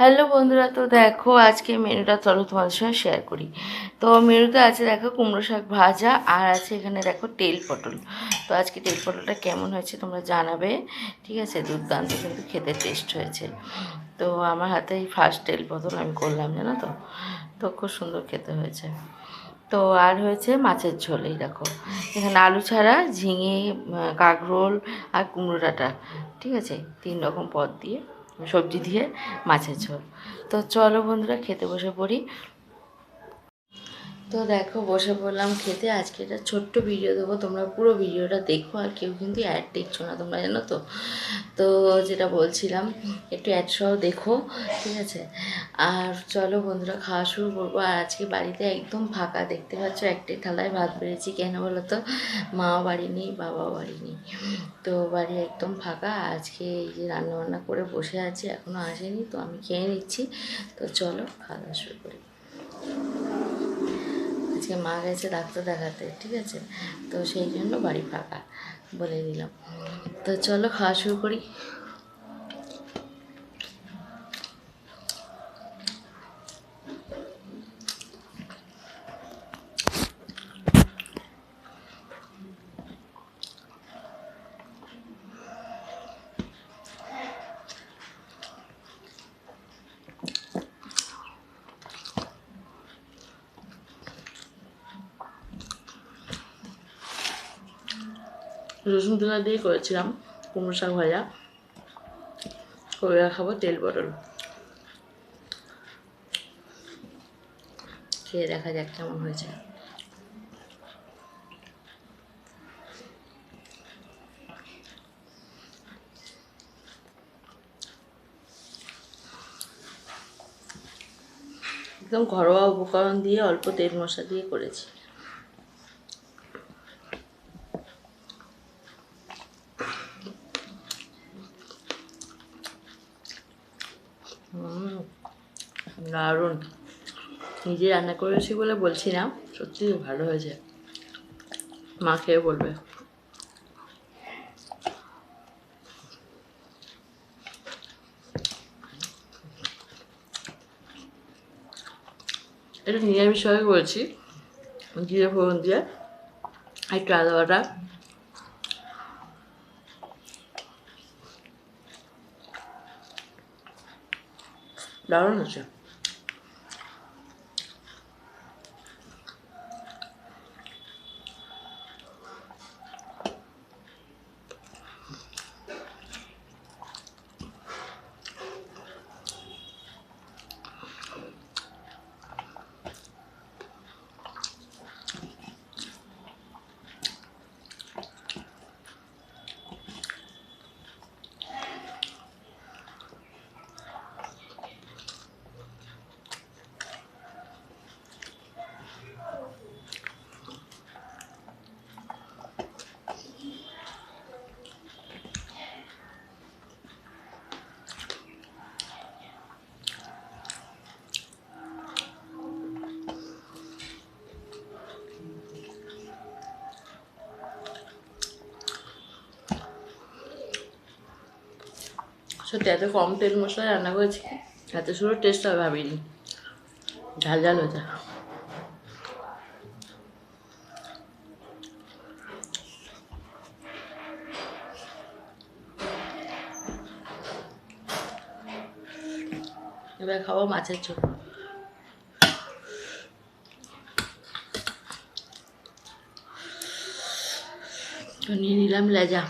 Hello বন্ধুরা, তো দেখো আজকে মেনুটা চলো তোমাদের সঙ্গে শেয়ার করি। তো মেনুতে আছে দেখো কুমড়ো শাক ভাজা আর আছে এখানে দেখো তেল পটল। তো আজকে তেল পটলটা কেমন হয়েছে তোমরা জানাবে, ঠিক আছে? দুর্দান্ত কিন্তু খেতে টেস্ট হয়েছে। তো আমার হাতে এই ফার্স্ট তেল পটল আমি করলাম, জানো তো? তো খুব সুন্দর খেতে হয়েছে। তো আর হয়েছে মাছের ঝোল, এই দেখো। এখানে আলু ছাড়া, ঝিঙে কাঁকরোল আর কুমড়ো ডাঁটা ঠিক আছে? তিন রকম পদ দিয়ে। সবজি দিয়ে মাছের ঝোল। তো চলো বন্ধুরা খেতে বসে পড়ি। তো দেখো, বসে পড়লাম খেতে। আজকে একটা ছোট্ট ভিডিও দেবো। তোমরা পুরো ভিডিওটা দেখো আর কেউ কিন্তু অ্যাড দেখছ না, তোমরা জানো তো? তো যেটা বলছিলাম, একটু অ্যাড সহ দেখো, ঠিক আছে? আর চলো বন্ধুরা, খাওয়া শুরু করব। আর আজকে বাড়িতে একদম ফাঁকা। দেখতে পাচ্ছ একটাই থালায় ভাত বেড়েছি। কেন বলো তো? মাও বাড়ি নেই, বাবাও বাড়ি নেই। তো বাড়ি একদম ফাঁকা। আজকে এই যে রান্নাবান্না করে বসে আছি এখনও আসেনি, তো আমি খেয়ে নিচ্ছি। তো চলো, খাওয়া শুরু করি। আজকে মা গেছে ডাক্তার দেখাতে, ঠিক আছে? তো সেই জন্য বাড়ি ফাঁকা বলে দিলাম। তো চলো খাওয়া শুরু করি। রসুন তুলা দিয়ে করেছিলাম, কুমড়ো শাক ভাজা। করে খাব তেল পটল খেয়ে দেখা যাক কেমন হয়েছে। একদম ঘরোয়া উপকরণ দিয়ে অল্প তেল মশলা দিয়ে করেছি। দারুণ। নিজে রান্না করেছি বলে বলছি না, সত্যি ভালো হয়েছে। মা খেয়ে বলবে। এটা নিরামিষভাবে করেছি জিরে ফোড়ন দিয়ে একটু আদা দারুণ আছে সত্যি, এত কম তেল মশলায় রান্না করেছি এত সুন্দর টেস্ট হবে ভাবিনি। ঝাল ঝাল হয়েছে এবার খাব মাছের ঝোল। নিয়ে নিলাম লেজা।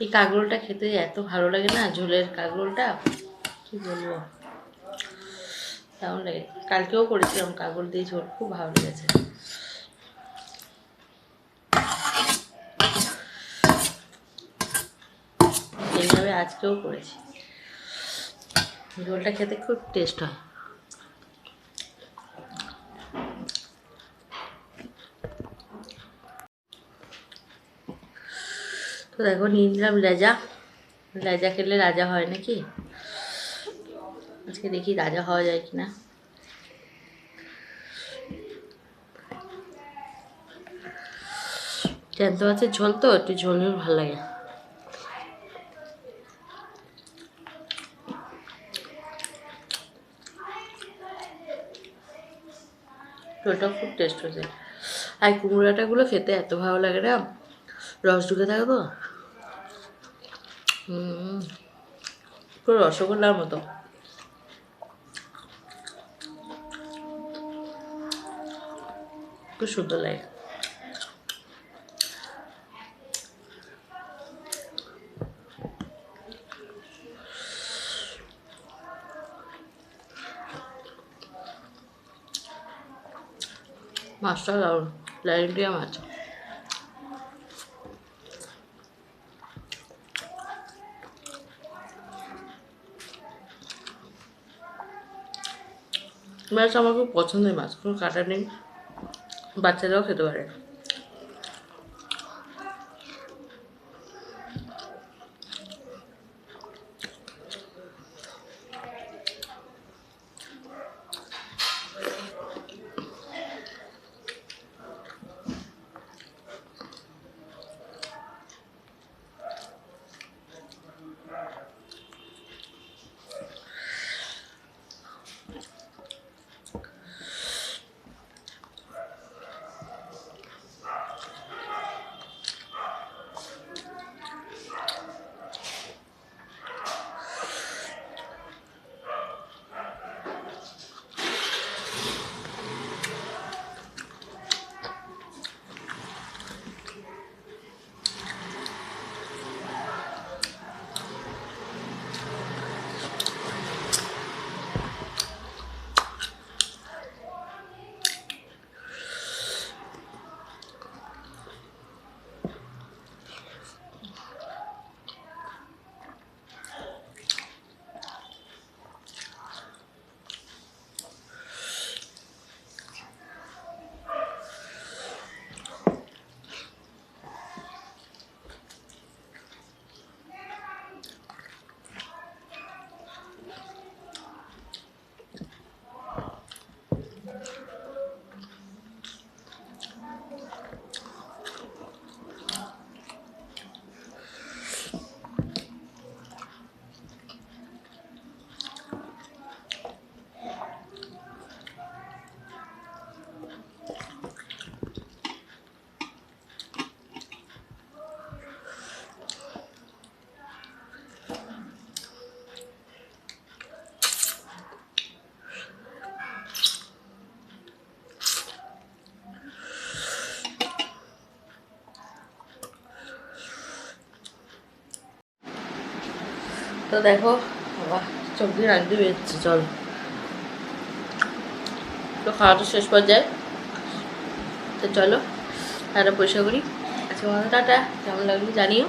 এই কাঁকরোলটা খেতে এত ভালো লাগে না, ঝোলের কাঁকরোলটা? কি বলব? দারুণ লাগে। কালকেও করেছিলাম কাঁকরোল দিয়ে ঝোল, খুব ভালো লেগেছে। এইভাবে আজকেও করেছি। ঝোলটা খেতে খুব টেস্ট হয়। তো দেখো, নিয়ে নিলাম লেজা লেজা খেলে রাজা হয় নাকি? আজকে দেখি রাজা হওয়া যায় কিনা। জ্যান্ত মাছের ঝোল তো, একটু ঝোল ঝোল ভালো লাগে। ঝোলটা খুব টেস্ট হয়েছে। আর কুমড়োটাগুলো খেতে এত ভালো লাগে না। রস ঢুকে থাকে তো পুরো রসগোল্লার মতো। খুব সুন্দর লাগে। মাছটা দারুণ। লাইটিয়া মাছ। মাছ আমার খুব পছন্দের মাছ কোনো কাটা নেই বাচ্চারাও খেতে পারে। তো দেখো বাবা চোখ দিয়ে রাখতে বেরোচ্ছে চল। তো খাওয়াটা শেষ পর্যায়ে। তো চলো টাটা পরিষ্কার করি। আজকে টাটা, কেমন লাগল জানিও।